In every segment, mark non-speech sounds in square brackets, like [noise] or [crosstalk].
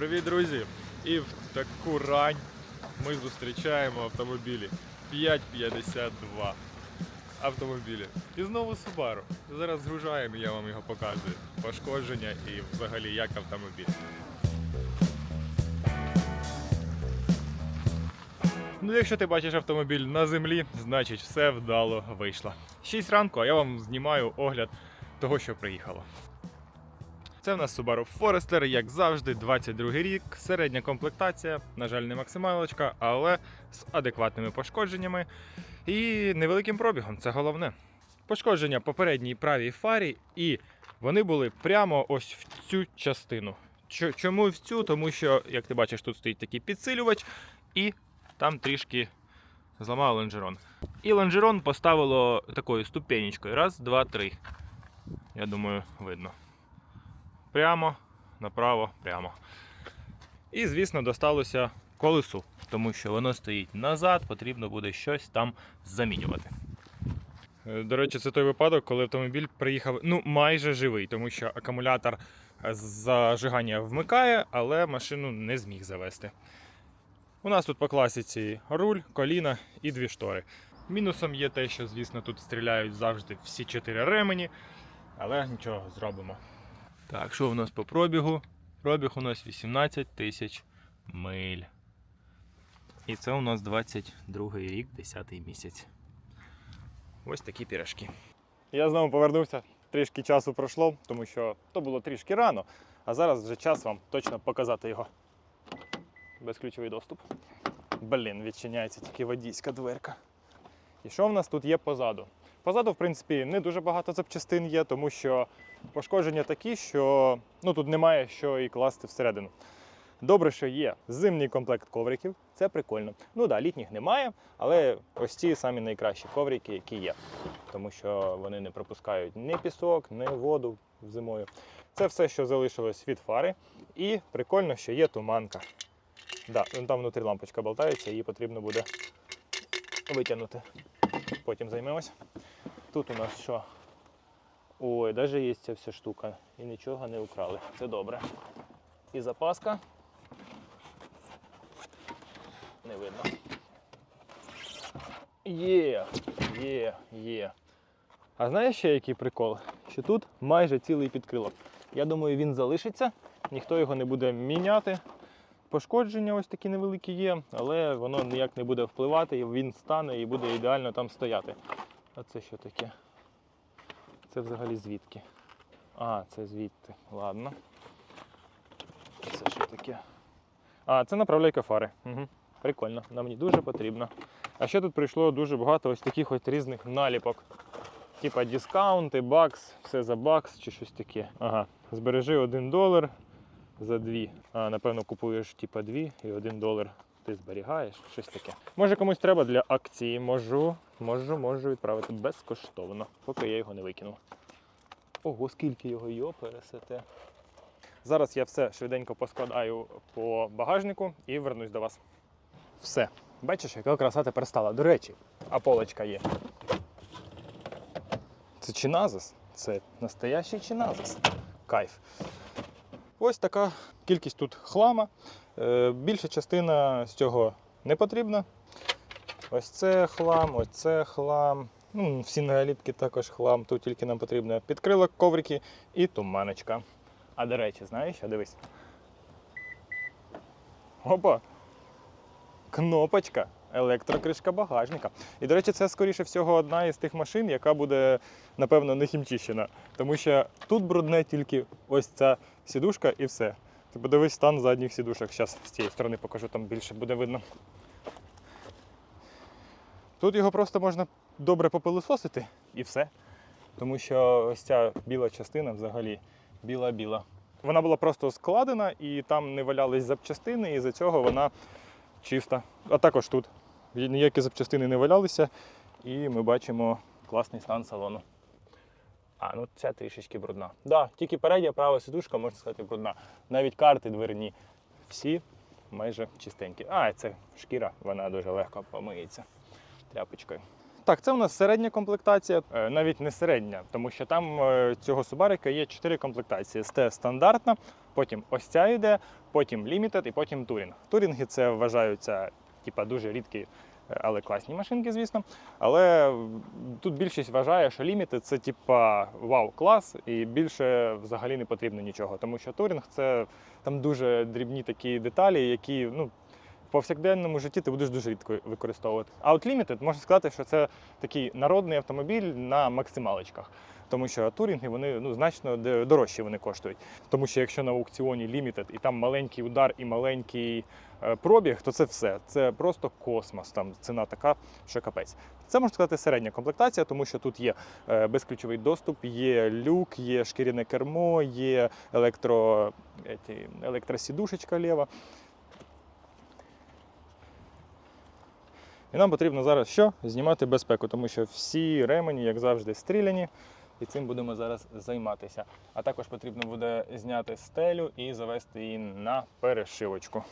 Привіт, друзі! І в таку рань ми зустрічаємо автомобілі 552 автомобілі. І знову Subaru. Зараз згружаємо, я вам його показую. Пошкодження і взагалі як автомобіль. Ну, якщо ти бачиш автомобіль на землі, значить все вдало вийшло. 6 ранку, а я вам знімаю огляд того, що приїхало. Це в нас Subaru Forester, як завжди, 22 рік, середня комплектація, на жаль, не максималочка, але з адекватними пошкодженнями і невеликим пробігом, це головне. Пошкодження попередній правій фарі, і вони були прямо ось в цю частину. Чому в цю? Тому що, як ти бачиш, тут стоїть такий підсилювач, і там трішки зламав лонжерон. І лонжерон поставило такою ступенечкою. Раз, два, три. Я думаю, видно. Прямо, направо, прямо. І, звісно, досталося колесу, тому що воно стоїть назад, потрібно буде щось там замінювати. Е, До речі, це той випадок, коли автомобіль приїхав ну, майже живий, тому що акумулятор е, зажигання вмикає, але машину не зміг завести. У нас тут по класиці руль, коліна і дві штори. Мінусом є те, що, звісно, тут стріляють завжди всі чотири ремені, але нічого зробимо. Так, що у нас по пробігу? Пробіг у нас 18 тисяч миль. І це у нас 22 рік, 10 місяць. Ось такі пірашки. Я знову повернувся. Трішки часу пройшло, тому що то було трішки рано, а зараз вже час вам точно показати його. Безключовий доступ. Блін, відчиняється тільки водійська дверка. І що в нас тут є позаду? Позаду, в принципі, не дуже багато запчастин є, тому що пошкодження такі, що ну, тут немає що і класти всередину. Добре, що є зимній комплект ковриків, це прикольно. Ну да, літніх немає, але ось ці самі найкращі коврики, які є. Тому що вони не пропускають ні пісок, ні воду зимою. Це все, що залишилось від фари. І прикольно, що є туманка. Да, там внутрі лампочка болтається, її потрібно буде витягнути. Потім займемось. Тут у нас що? Ой, навіть є ця вся штука. І нічого не украли. Це добре. І запаска. Не видно. Є, є, є. А знаєш ще який прикол? Що тут майже цілий підкрилок. Я думаю, він залишиться, ніхто його не буде міняти. Пошкодження ось такі невеликі є, але воно ніяк не буде впливати, він стане і буде ідеально там стояти. А це що таке? Це взагалі звідки? А, це звідти. Ладно. Це що таке? А, це направляйка фари. Угу. Прикольно, нам мені дуже потрібно. А ще тут прийшло дуже багато ось таких ось різних наліпок. Типа дискаунти, бакс, все за бакс чи щось таке. Ага. Збережи 1 долар за дві. А, напевно, купуєш типа дві і 1 долар ти зберігаєш, щось таке. Може комусь треба для акції, можу, можу, можу відправити безкоштовно, поки я його не викинув. Ого, скільки його йо пересете. Зараз я все швиденько поскладаю по багажнику і вернусь до вас. Все. Бачиш, яка краса тепер стала. До речі, а полочка є. Це чиназис. Це настоящий чиназис. Кайф. Ось така кількість тут хлама. Е, Більша частина з цього не потрібна. Ось це хлам, ось це хлам. Ну, всі наліпки також хлам. Тут тільки нам потрібно підкрилок, коврики і туманочка. А до речі, знаєш, що дивись. Опа! Кнопочка, електрокришка багажника. І, до речі, це, скоріше всього, одна із тих машин, яка буде, напевно, не хімчищена. Тому що тут брудне тільки ось ця сідушка і все. Ти подивись стан задніх сідушок. Зараз з цієї сторони покажу, там більше буде видно. Тут його просто можна добре попилисосити і все. Тому що ось ця біла частина взагалі біла-біла. Вона була просто складена і там не валялись запчастини, і за цього вона чиста. А також тут ніякі запчастини не валялися, і ми бачимо класний стан салону. А, ну ця трішечки брудна. Так, да, тільки передня права сидушка, можна сказати, брудна. Навіть карти дверні. Всі майже чистенькі. А, це шкіра, вона дуже легко помиється тряпочкою. Так, це у нас середня комплектація, Е, навіть не середня, тому що там е, цього Субарика є чотири комплектації: це стандартна, потім ось ця йде, потім лімітед і потім турінг. Турінги це вважаються типа дуже рідкі, але класні машинки, звісно. Але тут більшість вважає, що лімітед це типа вау, клас, і більше взагалі не потрібно нічого. Тому що турінг це там дуже дрібні такі деталі, які ну. В повсякденному житті ти будеш дуже рідко використовувати. А от Limited, можна сказати, що це такий народний автомобіль на максималочках. Тому що турінги вони ну, значно дорожчі вони коштують. Тому що якщо на аукціоні Limited і там маленький удар і маленький е, пробіг, то це все. Це просто космос. Там ціна така, що капець. Це можна сказати середня комплектація, тому що тут є е, безключовий доступ, є люк, є шкіряне кермо, є електро, електросідушечка лєва. І нам потрібно зараз що? Знімати безпеку, тому що всі ремені, як завжди, стріляні, і цим будемо зараз займатися. А також потрібно буде зняти стелю і завести її на перешивочку.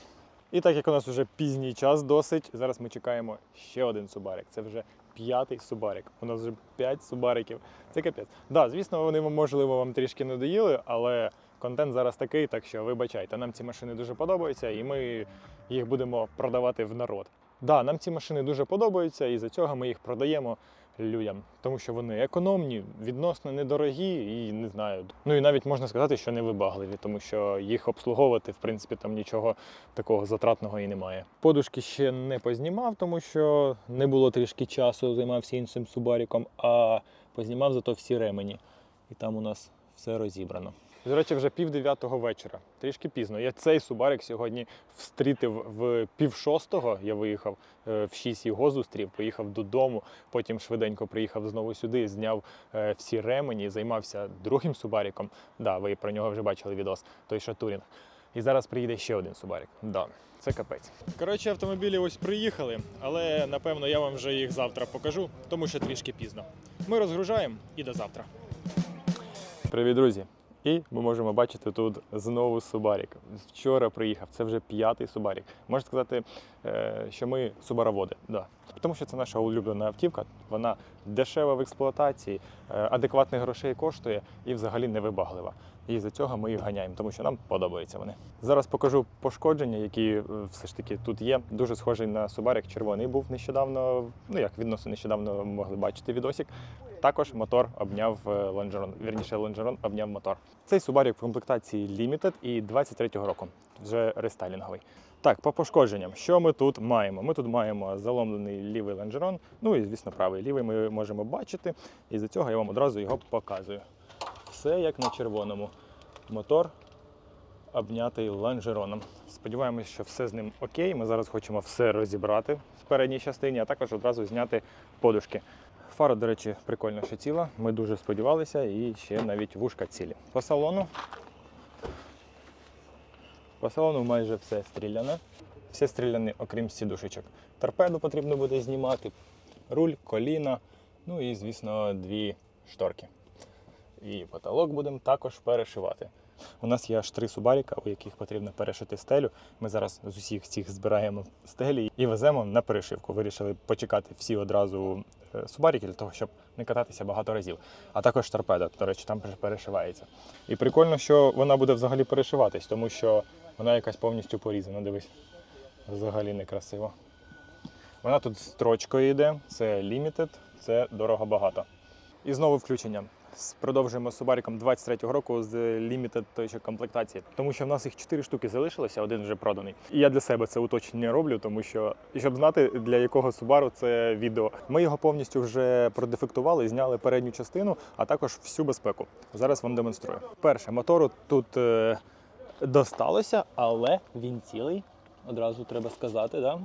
І так як у нас вже пізній час досить, зараз ми чекаємо ще один субарик. Це вже п'ятий субарик. У нас вже п'ять субариків. Це капець. Да, звісно, вони можливо вам трішки надоїли, але контент зараз такий, так що вибачайте. Нам ці машини дуже подобаються, і ми їх будемо продавати в народ. Да, нам ці машини дуже подобаються, і за цього ми їх продаємо людям, тому що вони економні, відносно недорогі і не знаю. Ну і навіть можна сказати, що не вибагливі, тому що їх обслуговувати, в принципі, там нічого такого затратного і немає. Подушки ще не познімав, тому що не було трішки часу, займався іншим субаріком, а познімав зато всі ремені. І там у нас все розібрано. До речі, вже пів дев'ятого вечора. Трішки пізно. Я цей субарик сьогодні встрітив в пів шостого. Я виїхав е, в шість його зустрів, поїхав додому. Потім швиденько приїхав знову сюди, зняв е, всі ремені, займався другим субариком. Да, ви про нього вже бачили відос, той що Турінг. І зараз приїде ще один субарик. Да, це капець. Коротше, автомобілі ось приїхали, але напевно я вам вже їх завтра покажу, тому що трішки пізно. Ми розгружаємо і до завтра. Привіт, друзі! І ми можемо бачити тут знову Субарік. Вчора приїхав, це вже п'ятий Субарік. Можна сказати, е, що ми субароводи. Да. Тому що це наша улюблена автівка, вона дешева в експлуатації, е, адекватних грошей коштує і взагалі невибаглива. І за цього ми їх ганяємо, тому що нам подобаються вони. Зараз покажу пошкодження, які е, все ж таки тут є. Дуже схожий на Субарик червоний був нещодавно. Ну як відносно нещодавно могли бачити відосик. Також мотор обняв е, лонжерон. Вірніше, лонжерон обняв мотор. Цей Subaru в комплектації Limited і 23-го року, вже рестайлінговий. Так, по пошкодженням, що ми тут маємо? Ми тут маємо заломлений лівий лонжерон, ну і звісно, правий. Лівий ми можемо бачити, і за цього я вам одразу його показую. Все як на червоному. Мотор обнятий лонжероном. Сподіваємось, що все з ним окей. Ми зараз хочемо все розібрати в передній частині, а також одразу зняти подушки. Фара, до речі, прикольно, що ціла. Ми дуже сподівалися, і ще навіть вушка цілі. По салону. По салону майже все стріляне. Все стріляне, окрім сідушечок. Торпеду потрібно буде знімати, руль, коліна, ну і, звісно, дві шторки. І потолок будемо також перешивати. У нас є аж три субаріка, у яких потрібно перешити стелю. Ми зараз з усіх цих збираємо стелі і веземо на перешивку. Вирішили почекати всі одразу субаріки для того, щоб не кататися багато разів. А також торпеда, до речі, там перешивається. І прикольно, що вона буде взагалі перешиватись, тому що вона якась повністю порізана. Дивись, взагалі некрасиво. Вона тут строчкою йде, це limited, це дорого багато. І знову включення. Продовжуємо Субариком 23-го року з limited той ще комплектації, тому що в нас їх 4 штуки залишилося, один вже проданий. І я для себе це уточнення роблю, тому що щоб знати для якого Subaru це відео. Ми його повністю вже продефектували, зняли передню частину, а також всю безпеку. Зараз вам демонструю. Перше, мотору тут е, досталося, але він цілий. Одразу треба сказати, да?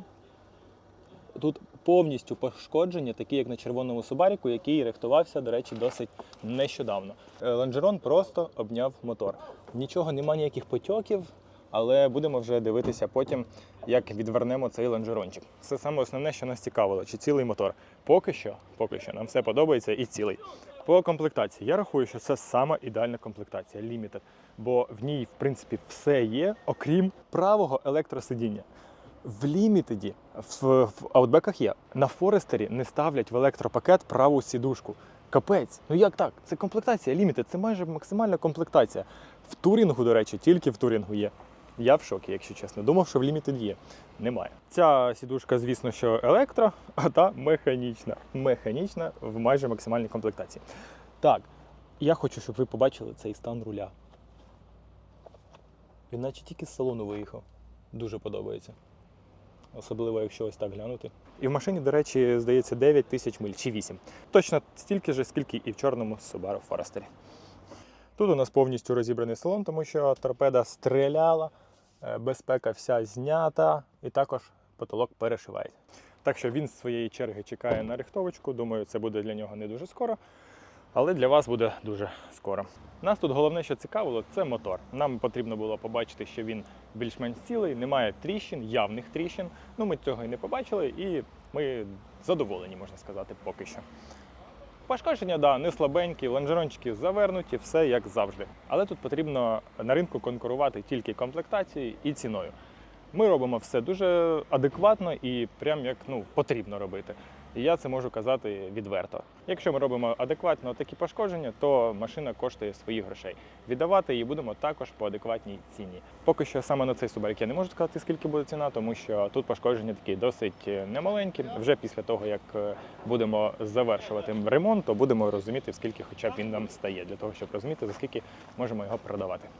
Тут повністю пошкодження, такі як на червоному Субаріку, який рихтувався, до речі, досить нещодавно. Е, Лонжерон просто обняв мотор. Нічого, нема ніяких потьоків, але будемо вже дивитися потім, як відвернемо цей лонжерончик. Це саме основне, що нас цікавило, чи цілий мотор. Поки що, поки що нам все подобається і цілий. По комплектації я рахую, що це сама ідеальна комплектація Limited, бо в ній, в принципі, все є, окрім правого електросидіння. В лімітеді, в, аутбеках є. На Форестері не ставлять в електропакет праву сідушку. Капець, ну як так? Це комплектація лімітед, це майже максимальна комплектація. В турінгу, до речі, тільки в турінгу є. Я в шокі, якщо чесно. Думав, що в лімітед є. Немає. Ця сідушка, звісно, що електро, [laughs] а та механічна. Механічна в майже максимальній комплектації. Так, я хочу, щоб ви побачили цей стан руля. Він наче тільки з салону виїхав. Дуже подобається. Особливо, якщо ось так глянути. І в машині, до речі, здається, 9 тисяч миль чи 8. Точно стільки ж, скільки і в чорному Subaru Forester. Тут у нас повністю розібраний салон, тому що торпеда стріляла, е, безпека вся знята, і також потолок перешивається. Так що він з своєї черги чекає на рихтовочку. Думаю, це буде для нього не дуже скоро, але для вас буде дуже скоро. Нас тут головне, що цікавило, це мотор. Нам потрібно було побачити, що він більш-менш цілий, немає тріщин, явних тріщин. Ну, ми цього і не побачили, і ми задоволені, можна сказати, поки що. Пошкодження, да, не слабенькі, лонжерончики завернуті, все як завжди. Але тут потрібно на ринку конкурувати тільки комплектацією і ціною. Ми робимо все дуже адекватно і прям як ну, потрібно робити. І я це можу казати відверто. Якщо ми робимо адекватно такі пошкодження, то машина коштує своїх грошей. Віддавати її будемо також по адекватній ціні. Поки що саме на цей Subaru я не можу сказати, скільки буде ціна, тому що тут пошкодження такі досить е, немаленькі. Вже після того, як е, будемо завершувати ремонт, то будемо розуміти, скільки хоча б він нам стає, для того, щоб розуміти, за скільки можемо його продавати.